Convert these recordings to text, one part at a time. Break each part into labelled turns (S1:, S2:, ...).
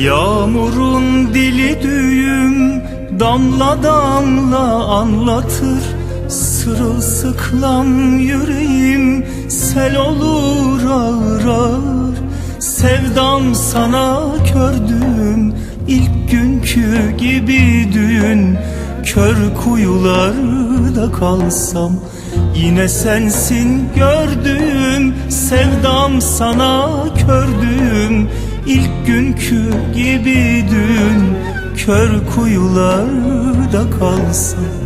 S1: Yağmurun dili düğüm Damla damla anlatır. Sırılsıklam yüreğim Sel olur ağır ağır. Sevdam sana kördüm ilk günkü gibi dün Kör kuyularda kalsam Yine sensin gördüğüm. Sevdam sana kördüm ilk günkü gibi dün Kör kuyularda kalsam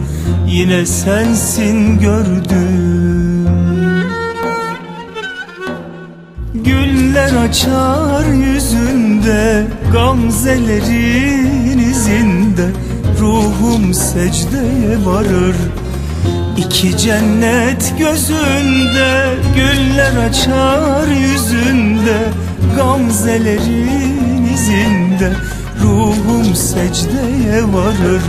S1: Yine sensin gördüğüm. Güller açar yüzünde Gamzelerin izinde. Ruhum secdeye varır İki cennet gözünde. Güller açar yüzünde Gamzelerin izinde Ruhum secdeye varır.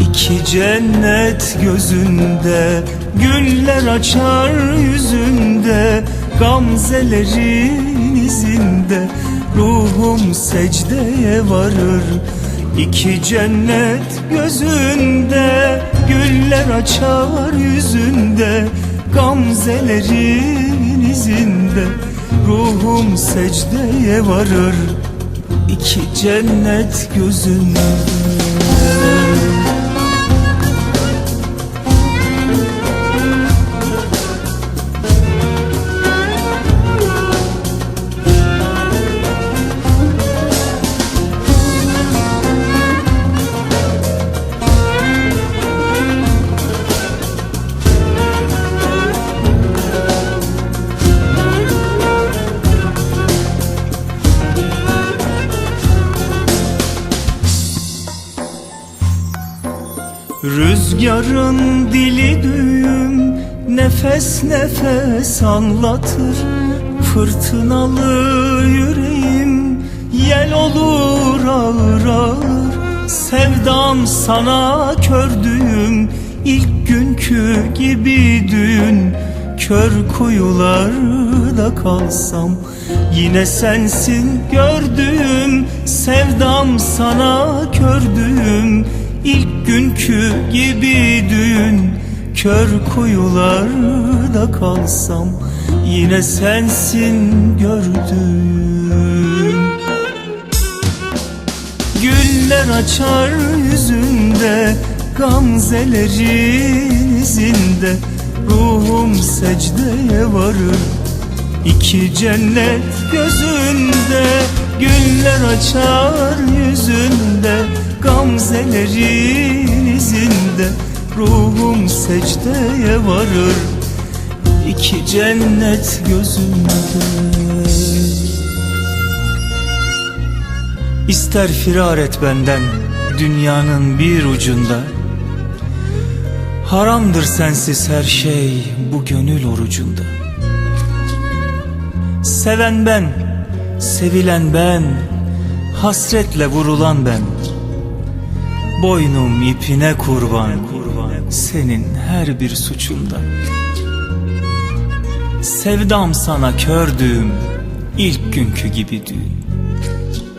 S1: İki cennet gözünde Güller açar yüzünde. Gamzelerin izinde Ruhum secdeye varır. İki cennet gözünde Güller açar yüzünde. Gamzelerin izinde Ruhum secdeye varır. İki cennet gözünde Rüzgarın dili düğüm Nefes nefes anlatır. Fırtınalı yüreğim Yel olur ağır ağır. Sevdam sana kördüğüm ilk günkü gibi dün. Kör kuyularda kalsam Yine sensin gördüğüm. Sevdam sana kördüğüm ilk günkü gibi dün Kör kuyularda kalsam Yine sensin gördüğüm. Güller açar yüzünde Gamzelerin izinde Ruhum secdeye varır İki cennet gözünde Güller açar yüzünde Gamzelerin izinde. Ruhum secdeye varır İki cennet gözünde İster firar et benden dünyanın bir ucunda. Haramdır sensiz her şey bu gönül orucunda. Seven ben, sevilen ben, hasretle vurulan ben. Boynum ipine kurban, senin her bir suçunda. Sevdam sana kördüğüm ilk günkü gibi dün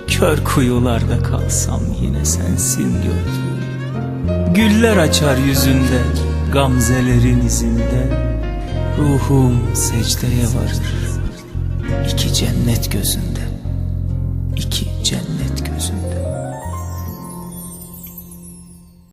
S1: Kör kuyularda kalsam yine sensin gördüğüm. Güller açar yüzünde gamzelerin izinde. Ruhum secdeye varır iki cennet gözünde. İki cennet.